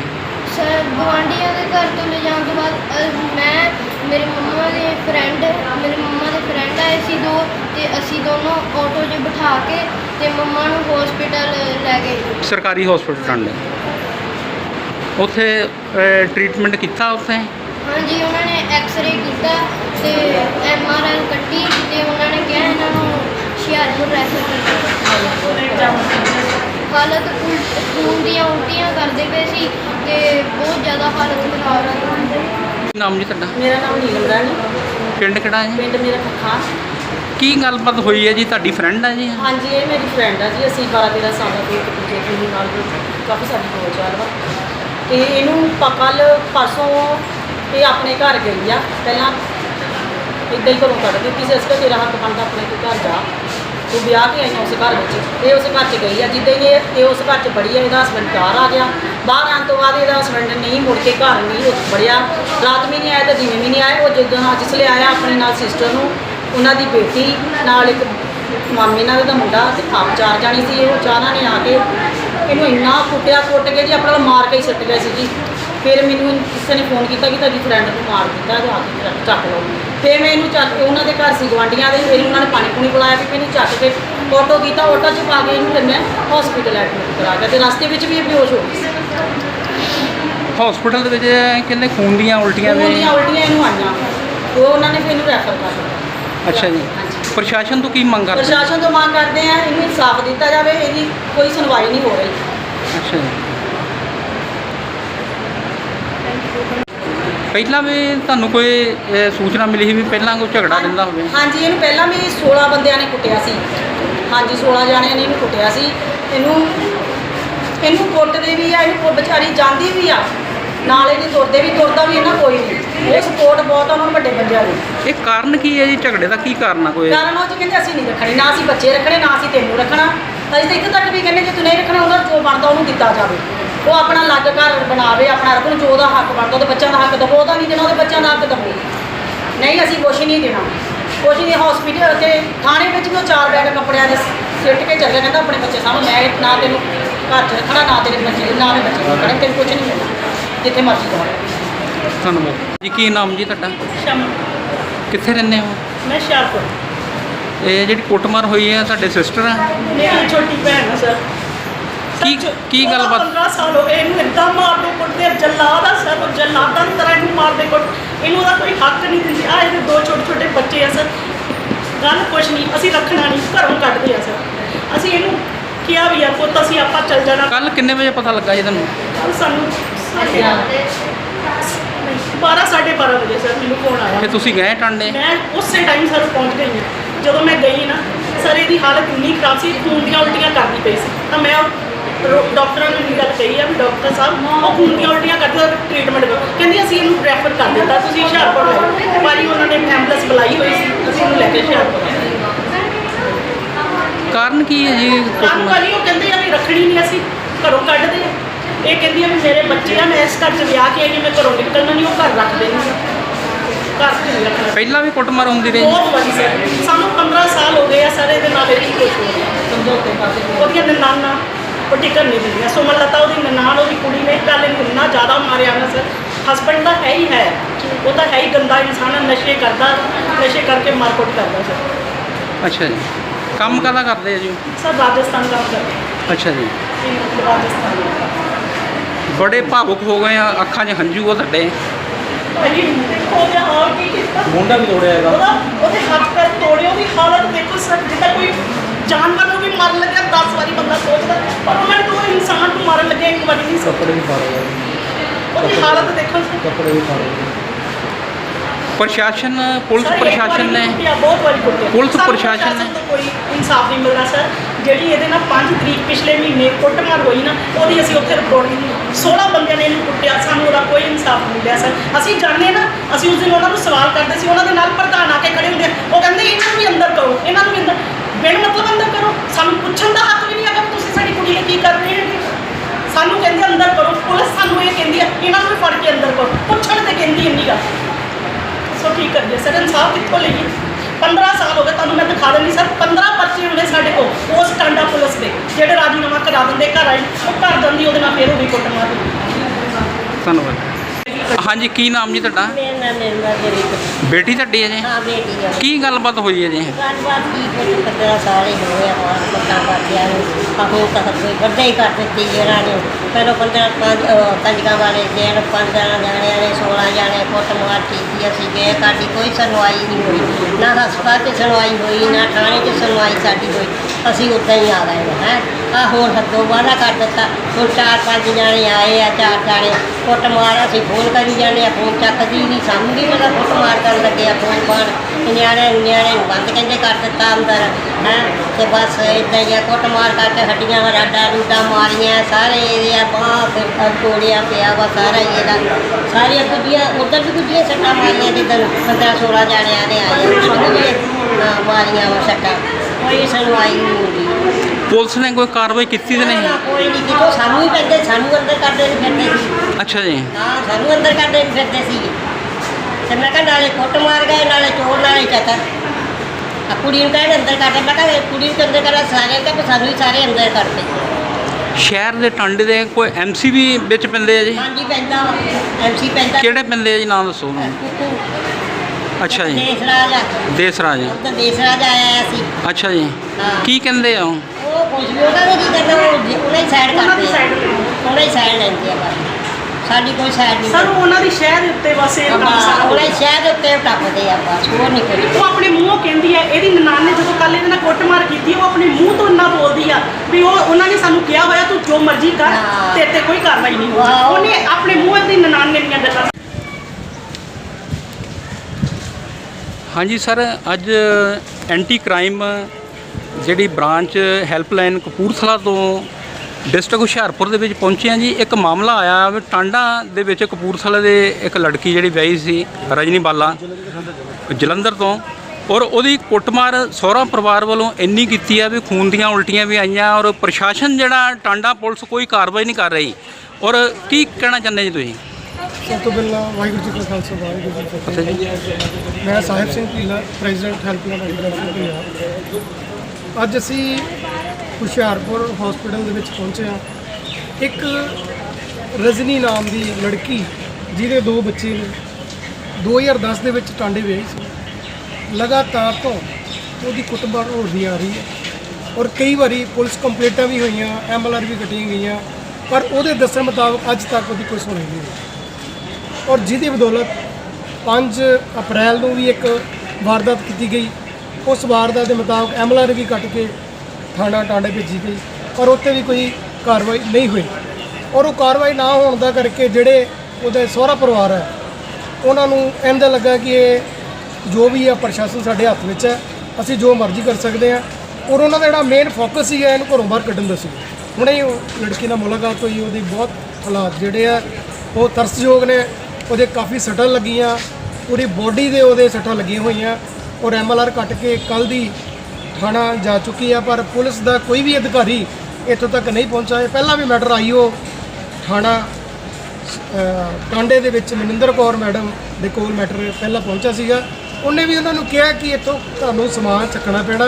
ਸਰ ਗਵਾਂਢੀਆਂ ਦੇ ਘਰ ਤੋਂ ਲੈ ਜਾਣ ਤੋਂ ਬਾਅਦ ਅ, ਮੈਂ ਮੇਰੇ ਮੰਮਾ ਦੇ ਫਰੈਂਡ ਮੇਰੇ ਮੰਮਾ ਦੇ ਫਰੈਂਡ ਆਏ ਸੀ ਦੋ ਤੇ ਅਸੀਂ ਦੋਨੋਂ ਆਟੋ 'ਚ ਬਿਠਾ ਕੇ ਤੇ ਮੰਮਾ ਨੂੰ ਹਸਪੀਟਲ ਲੈ ਗਏ।
ਸਰਕਾਰੀ ਹਸਪੀਟਲ ਟਾਂਡੇ ਉੱਥੇ ਟ੍ਰੀਟਮੈਂਟ ਕੀਤਾ ਉੱਥੇ?
ਹਾਂਜੀ ਉਹਨਾਂ ਨੇ ਐਕਸ-ਰੇ ਕੀਤਾ ਤੇ ਐਮ ਆਰ ਆਈ ਕੱਢੀ ਤੇ ਉਹਨਾਂ ਨੇ ਕਿਹਾ ਇਹਨਾਂ ਨੂੰ ਹੁਸ਼ਿਆਰਪੁਰ ਰੈਫਰ ਕੀਤਾ ਹਾਲਤ ਉਲਟ ਖੂਨ ਦੀਆਂ ਉਲਟੀਆਂ ਕਰਦੇ ਪਏ ਸੀ ਤੇ ਬਹੁਤ ਜ਼ਿਆਦਾ ਹਾਲਤ ਖਰਾਬ
ਕੀ ਨਾਮ ਜੀ ਤੁਹਾਡਾ?
ਮੇਰਾ ਨਾਮ ਨੀਲਮ ਰਾਣੀ।
ਪਿੰਡ ਕਿਹੜਾ ਹੈ
ਪਿੰਡ ਮੇਰਾ ਖੱਖਾ
ਕੀ ਗੱਲਬਾਤ ਹੋਈ ਹੈ ਜੀ? ਤੁਹਾਡੀ ਫਰੈਂਡ ਹੈ ਜੀ
ਹਾਂਜੀ ਇਹ ਮੇਰੀ ਫਰੈਂਡ ਆ ਜੀ। ਅਸੀਂ 12 13 ਸਾਲਾਂ ਤੋਂ ਇੱਕ ਦੂਜੇ ਦੇ ਨਾਲ ਕਾਫੀ ਸਾਡੀ ਬੋਲਚਾਲ ਵਾ ਤੇ ਇਹਨੂੰ ਕੱਲ ਪਰਸੋਂ ਇਹ ਆਪਣੇ ਘਰ ਗਈ ਆ। ਪਹਿਲਾਂ ਇੱਦਾਂ ਹੀ ਘਰੋਂ ਕੱਢ ਦਿੱਤੀ ਸੀ। ਅਸਕਾ ਤੇਰਾ ਹੱਥ ਬਣਦਾ ਆਪਣੇ ਘਰ ਜਾ। ਤੂੰ ਵਿਆਹ ਕੇ ਆਈ ਆ ਉਸ ਘਰ ਵਿੱਚ, ਇਹ ਉਸ ਘਰ 'ਚ ਗਈ ਆ, ਜਿੱਦਾਂ ਹੀ ਇਹ ਇਹ ਉਸ ਘਰ 'ਚ ਬੜੀ ਆ, ਇਹਦਾ ਹਸਬੰਡ ਬਾਹਰ ਆ ਗਿਆ। ਬਾਹਰ ਆਉਣ ਤੋਂ ਬਾਅਦ ਇਹਦਾ ਹਸਬੰਡ ਨਹੀਂ ਮੁੜ ਕੇ ਘਰ ਨਹੀਂ ਉੱਠ ਵੜਿਆ ਰਾਤ ਵੀ ਨਹੀਂ ਆਇਆ ਤੇ ਦਿਨ ਵੀ ਨਹੀਂ ਆਇਆ। ਉਹ ਜਦੋਂ ਅੱਜ ਲਈ ਆਇਆ ਆਪਣੇ ਨਾਲ ਸਿਸਟਰ ਨੂੰ, ਉਹਨਾਂ ਦੀ ਬੇਟੀ ਨਾਲ ਇੱਕ ਮਾਮੇ ਨਾਲ ਦਾ ਮੁੰਡਾ ਤੇ ਆਪ ਚਾਰ ਜਾਣੀ ਸੀ ਉਹ ਚਾਰਾਂ ਨੇ ਆ ਕੇ ਇਹਨੂੰ ਇੰਨਾ ਕੁੱਟਿਆ, ਕੁੱਟ ਕੇ ਜੀ ਆਪਣਾ ਮਾਰ ਕੇ ਹੀ ਸੁੱਟ ਗਏ ਸੀ ਜੀ। ਫਿਰ ਮੈਨੂੰ ਕਿਸੇ ਨੇ ਫੋਨ ਕੀਤਾ ਕਿ ਤੁਹਾਡੀ ਫਰੈਂਡ ਨੂੰ ਮਾਰ ਦਿੱਤਾ ਜਾ ਕੇ ਚੱਕ ਲਓ। ਫਿਰ ਮੈਂ ਇਹਨੂੰ ਚੱਕ ਕੇ ਉਹਨਾਂ ਦੇ ਘਰ ਸੀ ਗਵਾਂਢੀਆਂ ਦੇ ਫਿਰ ਉਹਨਾਂ ਨੇ ਪਾਣੀ ਪੂਣੀ ਬੁਲਾਇਆ ਫਿਰ ਮੈਨੂੰ ਚੱਕ ਕੇ ਆਟੋ ਕੀਤਾ ਆਟੋ 'ਚ ਪਾ ਕੇ ਇਹਨੂੰ ਫਿਰ ਮੈਂ ਹਸਪੀਟਲ ਐਡਮਿਟ ਕਰਾ ਕੇ ਤੇ ਰਸਤੇ ਵਿੱਚ ਵੀ ਇਹ ਬੇਹੋਸ਼ ਹੋ ਗਈ ਸੀ।
ਹਸਪੀਟਲ ਦੇ ਵਿੱਚ ਕਹਿੰਦੇ ਖੂਨ ਦੀਆਂ ਉਲਟੀਆਂ
ਖੂਨ
ਦੇ
ਦੀਆਂ ਉਲਟੀਆਂ ਇਹਨੂੰ ਆਈਆਂ। ਉਹ ਉਹਨਾਂ ਨੇ ਫਿਰ ਇਹਨੂੰ ਰੈਫਰ ਕਰ ਦਿੱਤਾ
ਅੱਛਾ ਜੀ। ਪ੍ਰਸ਼ਾਸਨ ਤੋਂ ਕੀ ਮੰਗ ਕਰਦੇ?
ਪ੍ਰਸ਼ਾਸਨ ਤੋਂ ਮੰਗ ਕਰਦੇ ਆ ਇਹਨੂੰ ਇਨਸਾਫ ਦਿੱਤਾ ਜਾਵੇ ਇਹਦੀ ਕੋਈ ਸੁਣਵਾਈ ਨਹੀਂ ਹੋ ਰਹੀ।
ਅੱਛਾ ਜੀ। ਪਹਿਲਾਂ ਵੀ ਤੁਹਾਨੂੰ ਕੋਈ ਸੂਚਨਾ ਮਿਲੀ ਸੀ ਵੀ ਪਹਿਲਾਂ ਕੋਈ ਝਗੜਾ ਰਹਿੰਦਾ ਹੋਵੇ?
ਹਾਂਜੀ ਇਹਨੂੰ ਪਹਿਲਾਂ ਵੀ 16 ਬੰਦਿਆਂ ਨੇ ਕੁੱਟਿਆ ਸੀ। ਹਾਂਜੀ 16 ਜਾਣਿਆਂ ਨੇ ਇਹਨੂੰ ਕੁੱਟਿਆ ਸੀ। ਇਹਨੂੰ ਇਹਨੂੰ ਕੁੱਟਦੇ ਵੀ ਆ ਇਹਨੂੰ ਵਿਚਾਰੀ ਜਾਂਦੀ ਵੀ ਆ। ਨਾਲ ਇਹਦੇ ਤੁਰਦੇ ਵੀ ਤੁਰਦਾ ਵੀ ਇਹਨਾਂ ਕੋਈ ਨਹੀਂ। ਇਹ ਸਪੋਰਟ ਬਹੁਤ ਆ ਉਹਨਾਂ ਨੂੰ ਵੱਡੇ ਬੰਦਿਆਂ ਦੀ।
ਇਹ ਕਾਰਨ ਕੀ ਹੈ ਜੀ? ਝਗੜੇ ਦਾ ਕੀ ਕਾਰਨ ਆ ਕੋਈ?
ਕਾਰਨ ਉਹ ਜੀ ਕਹਿੰਦੇ ਅਸੀਂ ਨਹੀਂ ਰੱਖਣੀ। ਨਾ ਅਸੀਂ ਬੱਚੇ ਰੱਖਣੇ ਨਾ ਅਸੀਂ ਤੈਨੂੰ ਰੱਖਣਾ। ਅਸੀਂ ਤਾਂ ਇੱਥੇ ਤੱਕ ਵੀ ਕਹਿੰਦੇ ਜੇ ਤੂੰ ਨਹੀਂ ਰੱਖਣਾ ਉਹਦਾ ਜੋ ਬਣਦਾ ਉਹਨੂੰ ਦਿੱਤਾ ਜਾਵੇ। ਉਹ ਆਪਣਾ ਅਲੱਗ ਘਰ ਬਣਾਵੇ ਆਪਣਾ ਰੱਖਣ ਜੋ ਉਹਦਾ ਹੱਕ ਬਣਦਾ ਉਹਦੇ ਬੱਚਿਆਂ ਦਾ ਹੱਕ ਦਵੋ ਉਹਦਾ ਨਹੀਂ ਦੇਣਾ ਉਹਦੇ ਬੱਚਿਆਂ ਦਾ ਹੱਕ ਦਵੋ। ਨਹੀਂ ਅਸੀਂ ਕੁਛ ਨਹੀਂ ਦੇਣਾ। ਕੁਛ ਨਹੀਂ ਹਸਪੀਟਲ ਤੇ ਥਾਣੇ ਵਿੱਚ ਵੀ ਉਹ ਚਾਰ ਬੈਗ ਕੱਪੜਿਆਂ ਦੇ ਸਿੱਟ ਕੇ ਚੱਲੇ ਕਹਿੰਦਾ ਆਪਣੇ ਬੱਚੇ ਸਾਹਮਣੇ ਮੈਂ ਨਾ ਤੈਨੂੰ ਘਰ 'ਚ ਰੱਖਣਾ ਨਾ ਤੇਰੇ ਬੱਚੇ ਨਾ ਮੇਰੇ ਬੱਚੇ ਰੱਖਣਾ ਤੈਨੂੰ ਕੁਛ ਨਹੀਂ ਮਿਲਣਾ ਜਿੱਥੇ ਮਰਜ਼ੀ ਜਾਓ।
ਧੰਨਵਾਦ। ਜੀ ਕੀ ਨਾਮ ਜੀ ਤੁਹਾਡਾ?
ਸ਼ਮ
ਕਿੱਥੇ ਰਹਿੰਦੇ ਹੋ?
ਮੈਂ ਸ਼ਾਰਪੁਰ
ਇਹ ਜਿਹੜੀ ਕੁੱਟਮਾਰ ਹੋਈ ਹੈ ਤੁਹਾਡੇ ਸਿਸਟਰ ਆ?
ਮੇਰੀ ਛੋਟੀ ਭੈਣ ਆ ਸਰ।
ਕੀ- ਕੀ ਗੱਲਬਾਤ?
15 ਸਾਲ ਹੋ ਗਏ ਇਹਨੂੰ ਇਦਾਂ ਮਾਰਦੇ ਕੁੱਟਦੇ ਜਲਾਦ ਆ ਸਰ ਜਲਾਦਾਂ ਦੀ ਤਰ੍ਹਾਂ ਇਹਨੂੰ ਮਾਰਦੇ ਕੁੱਟ। ਇਹਨੂੰ ਉਹਦਾ ਕੋਈ ਹੱਕ ਨਹੀਂ ਦਿੰਦੀ। ਆ ਇਹਦੇ ਦੋ ਛੋਟੇ ਛੋਟੇ ਬੱਚੇ ਆ ਸਰ। ਗੱਲ ਕੁਛ ਨਹੀਂ ਅਸੀਂ ਰੱਖਣਾ ਨਹੀਂ ਘਰੋਂ ਕੱਢਦੇ ਆ ਸਰ। ਅਸੀਂ ਇਹਨੂੰ ਕਿਹਾ ਵੀ ਆ ਪੁੱਤ ਅਸੀਂ ਆਪਾਂ ਚੱਲ ਜਾਣਾ।
ਕੱਲ ਕਿੰਨੇ ਵਜੇ ਪਤਾ ਲੱਗਾ ਜੀ ਤੁਹਾਨੂੰ?
ਸਾਨੂੰ ਬਾਰਾਂ। ਸਾਢੇ 12 ਵਜੇ ਸਰ ਮੈਨੂੰ ਫੋਨ ਆਇਆ।
ਫਿਰ ਤੁਸੀਂ ਗਏ ਟਾਂਡੇ?
ਮੈਂ ਉਸੇ ਟਾਈਮ ਸਰ ਪਹੁੰਚ ਗਈ ਜਦੋਂ ਮੈਂ ਗਈ ਨਾ ਸਰ ਇਹਦੀ ਹਾਲਤ ਇੰਨੀ ਖਰਾਬ ਸੀ ਖੂਨ ਦੀਆਂ ਉਲਟੀਆਂ ਕਰਦੀ ਪਈ ਸੀ। ਤਾਂ ਮੈਂ ਡਾਕਟਰਾਂ ਨੂੰ ਇਹ ਗੱਲ ਕਹੀ ਆ ਵੀ ਡਾਕਟਰ ਸਾਹਿਬ ਉਹ ਖੂਨ ਦੀਆਂ ਉਲਟੀਆਂ ਕਰਦੇ ਉਹਦਾ ਟ੍ਰੀਟਮੈਂਟ ਕਰੋ। ਕਹਿੰਦੀ ਅਸੀਂ ਇਹਨੂੰ ਰੈਫਰ ਕਰ ਦਿੱਤਾ। ਤੁਸੀਂ ਹੁਸ਼ਿਆਰਪੁਰ ਲੈ ਜਾਓ ਵਾਰੀ ਉਹਨਾਂ ਨੇ ਐਂਬੂਲੈਂਸ ਬੁਲਾਈ ਹੋਈ ਸੀ। ਅਸੀਂ ਇਹਨੂੰ ਲੈ ਕੇ ਹੁਸ਼ਿਆਰਪੁਰ
ਕਾਰਨ ਕੀ ਹੈ ਜੀ?
ਕੰਮ ਉਹ ਕਹਿੰਦੇ ਆ ਵੀ ਰੱਖਣੀ ਨਹੀਂ ਅਸੀਂ ਘਰੋਂ ਕੱਢਦੇ ਆ। ਇਹ ਕਹਿੰਦੀ ਆ ਵੀ ਮੇਰੇ ਬੱਚੇ ਆ ਮੈਂ ਇਸ ਘਰ 'ਚ ਵਿਆਹ ਕੇ ਆਈ ਹਾਂ ਮੈਂ ਘਰੋਂ ਨਿਕਲਣਾ ਨਹੀਂ ਉਹ ਘਰ ਰੱਖਦੇ ਨਹੀਂ। ਘਰ 'ਚ ਨਹੀਂ ਰੱਖਣਾ।
ਪਹਿਲਾਂ ਵੀ ਕੁੱਟਮਾਰ ਹੁੰਦੀ ਰਹੀ।
ਬਹੁਤ ਵਾਰੀ ਸਰ। ਸਾਨੂੰ 15 ਸਾਲ ਹੋ ਗਏ ਆ ਸਰ ਇਹਦੇ ਨਾਲ ਇਹਦੀ ਰਿਹਾ
ਸਮਝੌਤੇ ਕਰਦੇ।
ਉਹਦੀਆਂ ਨਨਾਨਾ ਉਹ ਟਿਕਣ ਨਹੀਂ ਦਿੰਦੀਆਂ ਸੁਮਨ ਲਤਾ ਉਹਦੀ ਨਨਾਣ ਉਹਦੀ ਕੁੜੀ ਨੇ ਕੱਲ ਇਹਨੂੰ ਇੰਨਾ ਜ਼ਿਆਦਾ ਮਾਰਿਆ ਨਾ ਸਰ। ਹਸਬੰਡ ਤਾਂ ਹੈ ਹੀ ਹੈ। ਉਹ ਤਾਂ ਹੈ ਹੀ ਗੰਦਾ ਇਨਸਾਨ ਨਸ਼ੇ ਕਰਦਾ ਨਸ਼ੇ ਕਰਕੇ ਮਾਰਕੁੱਟ ਕਰਦਾ ਸਰ।
ਅੱਛਾ ਜੀ। ਕੰਮ ਕਾਹਦਾ ਕਰਦੇ ਆ ਜੀ
ਸਰ ਰਾਜਸਥਾਨ ਦਾ ਕਰਦੇ
ਅੱਛਾ ਜੀ।
ਇਹ ਰਾਜਸਥਾਨ ਦਾ
ਬੜੇ ਭਾਵੁਕ ਹੋ ਗਏ ਆ ਅੱਖਾਂ 'ਚ ਹੰਝੂ ਆ ਤੁਹਾਡੇ।
ਭਾਈ ਦੇਖੋ ਉਹਦੇ ਹਾਲ ਕੀ ਕੀਤਾ?
ਮੁੰਡਾ ਵੀ ਤੋੜਿਆ ਹੈਗਾ।
ਉਹਦਾ ਉਹਦੇ ਹੱਥ ਪੈਰ ਤੋੜੇ ਉਹਦੀ ਹਾਲਤ ਦੇਖੋ ਸਰ ਜਿੱਦਾਂ ਕੋਈ ਜਾਨਵਰ ਮਾਰਨ ਲੱਗਿਆ 10 ਵਾਰੀ ਬੰਦਾ ਸੋਚਦਾ ਪਰ ਨੇ ਉਹ ਇਨਸਾਨ ਨੂੰ ਮਾਰਨ ਲੱਗਿਆ ਇੱਕ ਵਾਰੀ ਨਹੀਂ
ਕੱਪੜੇ ਵੀ ਫਾੜੇ
ਉਹਦੀ ਹਾਲਤ ਦੇਖੋ ਸਰ
ਕੱਪੜੇ ਵੀ ਫਾੜੇ
ਪ੍ਰਸ਼ਾਸਨ ਪੁਲਿਸ
ਸਰ, ਇੱਕ
ਪ੍ਰਸ਼ਾਸਨ
ਵਾਰੀ
ਨੇ
ਕੁੱਟਿਆ, ਬਹੁਤ ਵਾਰੀ ਕੁੱਟਿਆ
ਪੁਲਿਸ
ਸਾਨੂੰ
ਪ੍ਰਸ਼ਾਸਨ ਨੇ-
ਤੋਂ ਕੋਈ ਇਨਸਾਫ ਨਹੀਂ ਮਿਲਦਾ ਸਰ। ਜਿਹੜੀ ਇਹਦੇ ਨਾਲ 5 ਤਰੀਕ ਪਿਛਲੇ ਮਹੀਨੇ ਕੁੱਟਮਾਰ ਹੋਈ ਨਾ ਉਹਦੀ ਅਸੀਂ ਉੱਥੇ ਰਿਪੋਰਟ ਕੀਤੀ 16 ਬੰਦਿਆਂ ਨੇ ਇਹਨੂੰ ਕੁੱਟਿਆ ਸਾਨੂੰ ਉਹਦਾ ਕੋਈ ਇਨਸਾਫ ਨਹੀਂ ਮਿਲਿਆ ਸਰ। ਅਸੀਂ ਜਾਣਦੇ ਨਾ ਅਸੀਂ ਉਸ ਦਿਨ ਉਹਨਾਂ ਨੂੰ ਸਵਾਲ ਕਰਦੇ ਸੀ ਉਹਨਾਂ ਦੇ ਨਾਲ ਪ੍ਰਧਾਨ ਆ ਕੇ ਖੜੇ ਹੁੰਦੇ ਆ। ਉਹ ਕਹਿੰਦੇ ਇਹਨਾਂ ਨੂੰ ਵੀ ਅੰਦਰ ਕਰੋ ਇਹਨਾਂ ਨੂੰ ਵੀ ਅੰਦਰ ਬਿਨ ਮਤਲਬ ਅੰਦਰ ਕਰੋ ਸਾਨੂੰ ਪੁੱਛਣ ਦਾ ਹੱਕ ਵੀ ਨਹੀਂ ਹੈਗਾ ਵੀ ਤੁਸੀਂ ਸਾਡੀ ਕੁੜੀ ਲਈ ਕੀ ਕਰ ਰਹੇ ਹੈਗੇ ਸਾਨੂੰ ਕਹਿੰਦੇ ਅੰਦਰ ਕਰੋ ਪੁਲਿਸ ਸਾਨੂੰ ਇਹ ਕਹਿੰਦੀ ਆ ਇਹਨਾਂ ਨੂੰ ਫੜ ਕੇ ਅੰਦਰ ਕਰੋ। ਪੁੱਛਣ ਤੇ ਕਹਿੰਦੀ ਇੰਨੀ ਗੱਲ। ਸੋ ਕੀ ਕਰੀਏ? ਸਰ ਇਨਸਾਫ ਕਿੱਥੋਂ ਲਈਏ 15 ਸਾਲ ਹੋ ਗਏ ਤੁਹਾਨੂੰ ਮੈਂ ਦਿਖਾ ਦਿੰਦੀ ਸਰ। 15 ਪਰਚੇ ਹੁੰਦੇ ਸਾਡੇ ਕੋਲ ਉਸ ਟਾਂਡਾ ਪੁਲਿਸ ਦੇ। ਜਿਹੜੇ ਰਾਜੀਨਾਮਾ ਕਰਾ ਦਿੰਦੇ ਘਰ ਆਈ ਉਹ ਘਰ ਜਾਂਦੀ ਉਹਦੇ ਨਾਲ ਫੇਰ ਉਹ ਵੀ ਕੁੱਟ ਮਾਰਦੀ
ਧੰਨਵਾਦ। ਹਾਂਜੀ ਕੀ ਨਾਮ ਜੀ ਤੁਹਾਡਾ?
ਮੇਰਾ ਨਾਮ।
ਬੇਟੀ ਤੁਹਾਡੀ ਹੈ ਜੀ?
ਹਾਂ ਬੇਟੀ ਆ
ਕੀ ਗੱਲਬਾਤ ਹੋਈ ਹੈ ਜੀ?
ਗੱਲਬਾਤ ਕੀ ਕੋਈ ਪੰਦਰਾਂ ਸਾਲ ਹੀ ਹੋਏ ਆ ਮਾਰ ਪੱਤਾ ਪਾਤਿਆਂ ਆਹੋ ਤਾਂ ਕੋਈ ਵੱਡੇ ਹੀ ਕਰ ਦਿੱਤੀ ਇਹਨਾਂ ਨੇ। ਪਹਿਲਾਂ ਪੰਦਰਾਂ ਪੰਜ ਅਹ, ਕੰਜਕਾਂ ਵਾਲੇ ਦਿਨ ਪੰਦਰਾਂ ਜਾਣਿਆਂ ਨੇ 16 ਜਾਣੇ ਕੁੱਟ ਮਾਰ ਕੀਤੀ ਅਸੀਂ ਗਏ ਸਾਡੀ ਕੋਈ ਸੁਣਵਾਈ ਨਹੀਂ ਹੋਈ। ਨਾ ਹਸਪਤਾਲ 'ਚ ਸੁਣਵਾਈ ਹੋਈ ਨਾ ਥਾਣੇ 'ਚ ਸੁਣਵਾਈ ਸਾਡੀ ਹੋਈ। ਅਸੀਂ ਉੱਦਾਂ ਹੀ ਆ ਗਏ ਹੈ। ਆ ਹੁਣ ਹੱਦੋਂ ਵਾਲਾ ਕਰ ਦਿੱਤਾ। ਹੁਣ ਚਾਰ ਪੰਜ ਜਾਣੇ ਆਏ ਆ ਚਾਰ ਜਾਣੇ। ਕੁੱਟ ਮਾਰ ਅਸੀਂ ਫੋਨ ਕਰੀ ਜਾਂਦੇ ਆ ਫੋਨ ਚੱਕਦੀ ਨਹੀਂ ਸਾਨੂੰ ਵੀ ਮਾਰ ਕਰਨ ਲੱਗੇ ਆ ਫੋਨ ਬਾਣ ਨਿਆਣੇ ਨਿਆਣੇ ਨੂੰ ਬੰਦ ਕਹਿੰਦੇ ਕਰ ਦਿੱਤਾ ਅੰਦਰ ਹੈ? ਤੇ ਬਸ ਇਦਾਂ ਹੀ ਆ ਕੁੱਟ ਮਾਰ ਕਰਕੇ ਹੱਡੀਆਂ ਰਾਡਾ ਰੂਡਾ ਮਾਰੀਆਂ ਸਾਰੇ ਇਹਦੇ ਬਾਹ ਫਿਰ ਤੋੜਿਆ ਪਿਆ ਵਾ ਸਾਰਾ ਹੀ ਇਹਦਾ। ਸਾਰੀਆਂ ਗੁੱਡੀਆਂ ਉਧਰ ਵੀ ਗੁੱਡੀਆਂ ਸੱਟਾਂ ਮਾਰੀਆਂ ਜਿੱਦਾਂ 15 16 ਜਾਣਿਆਂ ਨੇ ਆਏ ਉਹਨਾਂ ਨੂੰ ਵੀ ਮਾਰੀਆਂ ਵਾ ਸੱਟਾਂ। ਕੋਈ ਸੁਣਵਾਈ ਨਹੀਂ ਹੁੰਦੀ।
ਪੁਲਿਸ ਨੇ ਕੋਈ ਕਾਰਵਾਈ ਕੀਤੀ ਤੇ ਨਹੀਂ?
ਕੋਈ ਨਹੀਂ ਕਿਤੋਂ। ਸਾਨੂੰ ਹੀ ਪੈਂਦੇ ਸਾਨੂੰ ਅੰਦਰ ਕਰਦੇ ਨੂੰ ਫਿਰਦੇ ਸੀ।
ਅੱਛਾ ਜੀ।
ਹਾਂ ਸਾਨੂੰ ਅੰਦਰ ਕਰਦੇ ਫਿਰਦੇ ਸੀ। ਤੇ ਮੈਂ ਕਿਹਾ ਨਾਲੇ ਕੁੱਟ ਮਾਰ ਗਏ ਨਾਲੇ ਚੋਰ ਨਾਲੇ ਕਤਲ ਆ ਕੁੜੀ ਨੂੰ ਕਹਿੰਦੇ ਅੰਦਰ ਕਰਦੇ ਮੈਂ ਕਿਹਾ ਇਹ ਕੁੜੀ ਨੂੰ ਅੰਦਰ ਕਰਦਾ ਸਾਰੇ ਕਹਿੰਦੇ ਸਾਨੂੰ ਹੀ ਸਾਰੇ ਅੰਦਰ ਕਰਦੇ।
ਸ਼ਹਿਰ ਦੇ ਟਾਂਡੇ ਦੇ ਕੋਈ ਐਮਸੀ ਵੀ ਵਿੱਚ ਪੈਂਦੇ ਆ ਜੀ?
ਹਾਂਜੀ ਪੈਂਦਾ ਐਮਸੀ ਪੈਂਦਾ।
ਕਿਹੜੇ ਪੈਂਦੇ ਆ ਜੀ? ਨਾਮ ਦੱਸੋ ਮੈਨੂੰ ਅੱਛਾ ਜੀ।
ਦੇਸ਼ ਰਾਜ
ਦੇਸ ਰਾਜ
ਉਦੋਂ ਦੇਸ਼ ਰਾਜ ਆਇਆ ਸੀ।
ਅੱਛਾ ਜੀ।
ਹਾਂ।
ਕੀ ਕਹਿੰਦੇ ਆ ਉਹ?
ਉਹ ਕੁਝ ਵੀ ਉਹਨਾਂ ਨੇ ਕੀ ਕਰਨਾ ਉਹ ਜ- ਉਹਨਾਂ ਹੀ ਸਾਈਡ
ਦੀ
ਕਰਦੇ ਆ। ਉਹਨਾਂ ਹੀ ਸਾਈਡ ਲੈਂਦੇ ਆ। ਬਸ ਸਾਡੀ ਕੋਈ ਸਾਈਡ ਨਹੀਂ
ਸਰ ਉਹਨਾਂ ਦੀ ਸ਼ਹਿਰ ਦੇ ਉੱਤੇ ਬਸ ਇਹ ਕੰਮ ਸਾਰਾ ਹੋ
ਉਹਨਾਂ। ਸ਼ਹਿਰ ਦੇ ਉੱਤੇ ਟੱਪਦੇ ਆ ਬਸ ਹੋਰ ਨਹੀਂ ਕੋਈ
ਉਹ ਆਪਣੇ ਮੂੰਹੋਂ ਕਹਿੰਦੀ ਹੈ ਇਹਦੀ ਨਨਾਣ ਨੇ ਜਦੋਂ ਕੱਲ ਇਹਦੇ ਨਾਲ ਕੁੱਟਮਾਰ ਕੀਤੀ ਉਹ ਆਪਣੇ ਮੂੰਹ ਤੋਂ ਇੰਨਾ ਬੋਲਦੀ ਆ ਵੀ ਉਹ ਉਹਨਾਂ ਨੇ ਸਾਨੂੰ ਕਿਹਾ ਹੋਇਆ ਤੂੰ ਜੋ ਮਰਜ਼ੀ ਕਰ
ਹਾਂ।
ਤੇਰੇ ਤੇ ਕੋਈ ਕਾਰਵਾਈ ਨਹੀਂ। ਹੋਊਗੀ ਉਹਨੇ ਆਪਣੇ ਮੂੰਹ ਦੀ ਨਨਾਣ ਨੇ ਇੰਨੀਆਂ ਗੱਲਾਂ
ਹਾਂਜੀ ਸਰ ਅੱਜ ਐਂਟੀ ਕ੍ਰਾਈਮ ਜਿਹੜੀ ਬ੍ਰਾਂਚ ਹੈਲਪਲਾਈਨ ਕਪੂਰਥਲਾ ਤੋਂ ਡਿਸਟ੍ਰਿਕਟ ਹੁਸ਼ਿਆਰਪੁਰ ਦੇ ਵਿੱਚ ਪਹੁੰਚੇ ਹਾਂ ਜੀ। ਇੱਕ ਮਾਮਲਾ ਆਇਆ ਵੀ ਟਾਂਡਾ ਦੇ ਵਿੱਚ ਕਪੂਰਥਲਾ ਦੇ ਇੱਕ ਲੜਕੀ ਜਿਹੜੀ ਵਿਆਹੀ ਸੀ ਰਜਨੀ ਬਾਲਾ ਜਲੰਧਰ ਤੋਂ। ਔਰ ਉਹਦੀ ਕੁੱਟਮਾਰ ਸਹੁਰਾ ਪਰਿਵਾਰ ਵੱਲੋਂ ਇੰਨੀ ਕੀਤੀ ਆ ਵੀ ਖੂਨ ਦੀਆਂ ਉਲਟੀਆਂ ਵੀ ਆਈਆਂ ਔਰ ਪ੍ਰਸ਼ਾਸਨ ਜਿਹੜਾ ਟਾਂਡਾ ਪੁਲਿਸ ਕੋਈ ਕਾਰਵਾਈ ਨਹੀਂ ਕਰ ਰਹੀ। ਔਰ ਕੀ ਕਹਿਣਾ ਚਾਹੁੰਦੇ ਜੀ ਤੁਸੀਂ?
ਸਭ ਤੋਂ ਪਹਿਲਾਂ ਵਾਹਿਗੁਰੂ ਜੀ ਕਾ ਖਾਲਸਾ ਵਾਹਿਗੁਰੂ ਜੀ ਕੀ
ਅੱਛਾ ਜੀ।
ਫਤਿਹ ਮੈਂ ਸਾਹਿਬ ਸਿੰਘ ਪ੍ਰੈਜ਼ੀਡੈਂਟ ਹੈਲਪਲਾਈਨ ਅੱਜ ਅਸੀਂ ਹੁਸ਼ਿਆਰਪੁਰ ਹਸਪੀਟਲ ਦੇ ਵਿੱਚ ਪਹੁੰਚੇ ਹਾਂ। ਇੱਕ ਰਜਨੀ ਨਾਮ ਦੀ ਲੜਕੀ, ਜਿਹਦੇ ਦੋ ਬੱਚੇ ਨੇ 2010 ਦੇ ਵਿੱਚ ਟਾਂਡੇ ਵਿਆਹੀ ਸੀ। ਲਗਾਤਾਰ ਤੋਂ ਉਹਦੀ ਕੁੱਟਮਾਰ ਹੋਦੀ ਆ ਰਹੀ ਹੈ। ਔਰ ਕਈ ਵਾਰੀ ਪੁਲਿਸ ਕੰਪਲੇਂਟਾਂ ਵੀ ਹੋਈਆਂ ਐਮਐਲਆਰ ਵੀ ਕੱਟੀਆਂ ਗਈਆਂ, ਪਰ ਉਹਦੇ ਦੱਸਣ ਮੁਤਾਬਕ ਅੱਜ ਤੱਕ ਉਹਦੀ ਕੋਈ ਸੁਣਾਈ ਨਹੀਂ ਹੋਈ। ਔਰ ਜਿਹਦੀ ਬਦੌਲਤ 5 ਅਪ੍ਰੈਲ ਨੂੰ ਵੀ ਇੱਕ ਵਾਰਦਾਤ ਕੀਤੀ ਗਈ। ਉਸ ਵਾਰਦਾਤ ਦੇ ਮੁਤਾਬਕ ਐਮਐਲਆਰ ਵੀ ਕੱਟ ਕੇ ਥਾਣਾ ਟਾਂਡੇ ਭੇਜੀ ਗਈ ਔਰ ਉੱਥੇ ਵੀ ਕੋਈ ਕਾਰਵਾਈ ਨਹੀਂ ਹੋਈ। ਔਰ ਉਹ ਕਾਰਵਾਈ ਨਾ ਹੋਣ ਦਾ ਕਰਕੇ ਜਿਹੜੇ ਉਹਦੇ ਸਹੁਰਾ ਪਰਿਵਾਰ ਹੈ, ਉਹਨਾਂ ਨੂੰ ਇੰਝ ਲੱਗਾ ਕਿ ਇਹ ਜੋ ਵੀ ਹੈ ਪ੍ਰਸ਼ਾਸਨ ਸਾਡੇ ਹੱਥ ਵਿੱਚ ਹੈ, ਅਸੀਂ ਜੋ ਮਰਜ਼ੀ ਕਰ ਸਕਦੇ ਹਾਂ। ਔਰ ਉਹਨਾਂ ਦਾ ਜਿਹੜਾ ਮੇਨ ਫੋਕਸ ਸੀਗਾ, ਇਹਨੂੰ ਘਰੋਂ ਬਾਹਰ ਕੱਢਣ ਦਾ ਸੀ ਹੁਣੇ ਹੀ ਉਹ ਲੜਕੀ ਨਾਲ ਮੁਲਾਕਾਤ ਹੋਈ, ਉਹਦੀ ਬਹੁਤ ਹਾਲਾਤ ਜਿਹੜੇ ਆ, ਉਹ ਤਰਸਯੋਗ ਨੇ, ਉਹਦੇ ਕਾਫੀ ਸੱਟਾਂ ਲੱਗੀਆਂ, ਪੂਰੀ ਬੋਡੀ ਦੇ ਉਹਦੇ ਸੱਟਾਂ ਲੱਗੀਆਂ ਹੋਈਆਂ। ਔਰ ਐਮਐਲਆਰ ਕੱਟ ਕੇ ਕੱਲ ਦੀ ਥਾਣਾ ਜਾ ਚੁੱਕੀ ਹੈ ਪਰ ਪੁਲਿਸ ਦਾ ਕੋਈ ਵੀ ਅਧਿਕਾਰੀ ਇੱਥੋਂ ਤੱਕ ਨਹੀਂ ਪਹੁੰਚਾ ਹੈ। ਪਹਿਲਾਂ ਵੀ ਮੈਟਰ ਆਈ ਉਹ ਥਾਣਾ ਟਾਂਡੇ ਦੇ ਵਿੱਚ ਮਨਿੰਦਰ ਕੌਰ ਮੈਡਮ ਦੇ ਕੋਲ ਮੈਟਰ ਪਹਿਲਾਂ ਪਹੁੰਚਿਆ ਸੀਗਾ। ਉਹਨੇ ਵੀ ਉਹਨਾਂ ਨੂੰ ਕਿਹਾ ਕਿ ਇੱਥੋਂ ਤੁਹਾਨੂੰ ਸਮਾਨ ਚੱਕਣਾ ਪੈਣਾ,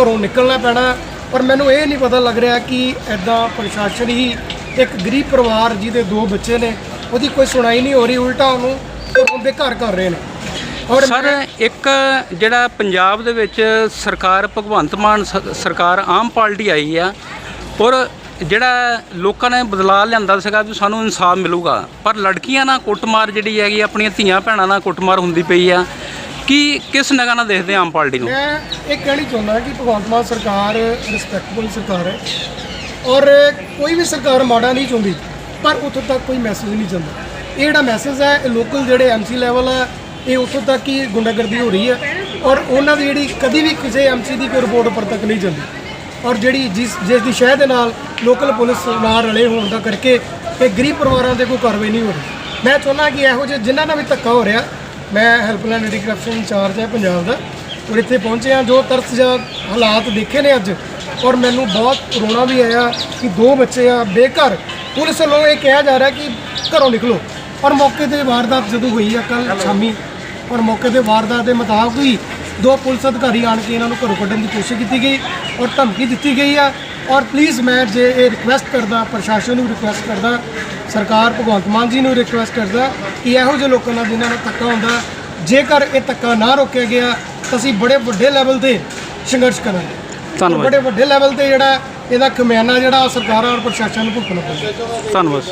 ਘਰੋਂ ਨਿਕਲਣਾ ਪੈਣਾ, ਪਰ ਮੈਨੂੰ ਇਹ ਨਹੀਂ ਪਤਾ ਲੱਗ ਰਿਹਾ ਕਿ ਐਦਾਂ ਪ੍ਰਸ਼ਾਸਨ ਹੀ ਇੱਕ ਗਰੀਬ ਪਰਿਵਾਰ ਜਿਹਦੇ ਦੋ ਬੱਚੇ ਨੇ, ਉਹਦੀ ਕੋਈ ਸੁਣਾਈ ਨਹੀਂ ਹੋ ਰਹੀ, ਉਲਟਾ ਉਹਨੂੰ ਉਹਦੇ ਘਰ ਕਰ ਰਹੇ ਨੇ। ਔਰ
ਸਰ ਇੱਕ ਜਿਹੜਾ ਪੰਜਾਬ ਦੇ ਵਿੱਚ ਸਰਕਾਰ ਭਗਵੰਤ ਮਾਨ ਸ- ਸਰਕਾਰ ਆਮ ਪਾਰਟੀ ਆਈ ਆ ਔਰ ਜਿਹੜਾ ਲੋਕਾਂ ਨੇ ਬਦਲਾਅ ਲਿਆਂਦਾ ਸੀਗਾ ਵੀ ਸਾਨੂੰ ਇਨਸਾਫ ਮਿਲੂਗਾ ਪਰ ਲੜਕੀਆਂ ਨਾਲ ਕੁੱਟਮਾਰ ਜਿਹੜੀ ਹੈਗੀ ਆਪਣੀਆਂ ਧੀਆਂ ਭੈਣਾਂ ਨਾਲ ਕੁੱਟਮਾਰ ਹੁੰਦੀ ਪਈ ਆ ਕੀ ਕਿਸ ਨਗਾਹ ਨਾਲ ਦੇਖਦੇ ਆਮ ਪਾਰਟੀ ਨੂੰ?
ਮੈਂ ਇਹ ਕਹਿਣੀ ਚਾਹੁੰਦਾ ਕਿ ਭਗਵੰਤ ਮਾਨ ਸਰਕਾਰ ਰਿਸਪੈਕਟਬਲ ਸਰਕਾਰ ਹੈ ਔਰ ਕੋਈ ਵੀ ਸਰਕਾਰ ਮਾੜਾ ਨਹੀਂ ਚਾਹੁੰਦੀ ਪਰ ਉੱਥੋਂ ਤੱਕ ਕੋਈ ਮੈਸੇਜ ਨਹੀਂ ਜਾਂਦਾ। ਇਹ ਜਿਹੜਾ ਮੈਸੇਜ ਹੈ ਲੋਕਲ ਜਿਹੜੇ ਐਮਸੀ ਲੈਵਲ ਹੈ ਇਹ ਉੱਥੋਂ ਤੱਕ ਹੀ ਗੁੰਡਾਗਰਦੀ ਹੋ ਰਹੀ ਹੈ ਔਰ ਉਹਨਾਂ ਦੀ ਜਿਹੜੀ ਕਦੀ ਵੀ ਕਿਸੇ ਐਮਸੀ ਦੀ ਕੋਈ ਰਿਪੋਰਟ ਉੱਪਰ ਤੱਕ ਨਹੀਂ ਜਾਂਦੀ। ਔਰ ਜਿਹੜੀ ਜਿਸ ਜਿਸ ਦੀ ਸ਼ਹਿ ਦੇ ਨਾਲ ਲੋਕਲ ਪੁਲਿਸ ਨਾਲ ਰਲੇ ਹੋਣ ਦਾ ਕਰਕੇ ਇਹ ਗਰੀਬ ਪਰਿਵਾਰਾਂ ਤੇ ਕੋਈ ਕਾਰਵਾਈ ਨਹੀਂ ਹੋ ਰਹੀ। ਮੈਂ ਚਾਹੁੰਦਾ ਕਿ ਇਹੋ ਜਿਹੇ ਜਿਨ੍ਹਾਂ ਨਾਲ ਵੀ ਧੱਕਾ ਹੋ ਰਿਹਾ, ਮੈਂ ਹੈਲਪਲਾਈਨ ਐਂਟੀ ਕਰਪਸ਼ਨ ਇੰਚਾਰਜ ਹੈ ਪੰਜਾਬ ਦਾ, ਔਰ ਇੱਥੇ ਪਹੁੰਚੇ ਹਾਂ ਜੋ ਜਾਂ ਹਾਲਾਤ ਦੇਖੇ ਨੇ ਅੱਜ, ਔਰ ਮੈਨੂੰ ਬਹੁਤ ਰੋਣਾ ਵੀ ਆਇਆ ਕਿ ਦੋ ਬੱਚੇ ਆ, ਬੇਘਰ। ਪੁਲਿਸ ਵੱਲੋਂ ਇਹ ਕਿਹਾ ਜਾ ਰਿਹਾ ਕਿ ਘਰੋਂ ਨਿਕਲੋ। ਔਰ ਮੌਕੇ ਤੇ ਵਾਰਦਾਤ ਜਦੋਂ ਹੋਈ ਆ ਕੱਲ ਸ਼ਾਮੀ ਔਰ ਮੌਕੇ ਤੇ ਵਾਰਦਾਤ ਦੇ ਮੁਤਾਬਕ ਵੀ ਦੋ ਪੁਲਿਸ ਅਧਿਕਾਰੀ ਆਣ ਕੇ ਇਹਨਾਂ ਨੂੰ ਘਰੋਂ ਕੱਢਣ ਦੀ ਕੋਸ਼ਿਸ਼ ਕੀਤੀ ਗਈ ਔਰ ਧਮਕੀ ਦਿੱਤੀ ਗਈ ਆ ਔਰ ਪਲੀਜ਼ ਮੈਂ ਜੇ ਇਹ ਰਿਕੁਐਸਟ ਕਰਦਾ ਪ੍ਰਸ਼ਾਸਨ ਨੂੰ ਰਿਕੁਐਸਟ ਕਰਦਾ ਸਰਕਾਰ ਭਗਵੰਤ ਮਾਨ ਜੀ ਨੂੰ ਰਿਕੁਐਸਟ ਕਰਦਾ ਕਿ ਇਹੋ ਜਿਹੇ ਲੋਕਾਂ ਨਾਲ ਜਿਨ੍ਹਾਂ ਨਾਲ ਧੱਕਾ ਹੁੰਦਾ ਜੇਕਰ ਇਹ ਧੱਕਾ ਨਾ ਰੋਕਿਆ ਗਿਆ ਤਾਂ ਅਸੀਂ ਬੜੇ ਵੱਡੇ ਲੈਵਲ ਤੇ ਸੰਘਰਸ਼ ਕਰਾਂਗੇ।
ਧੰਨਵਾਦ।
ਬੜੇ ਵੱਡੇ ਲੈਵਲ ਤੇ ਜਿਹੜਾ ਇਹਦਾ ਖਮਿਆਨਾ ਜਿਹੜਾ ਸਰਕਾਰਾਂ ਔਰ ਪ੍ਰਸ਼ਾਸਨ ਨੂੰ ਭੁਗਤਣਾ ਪਊਗਾ।
ਧੰਨਵਾਦ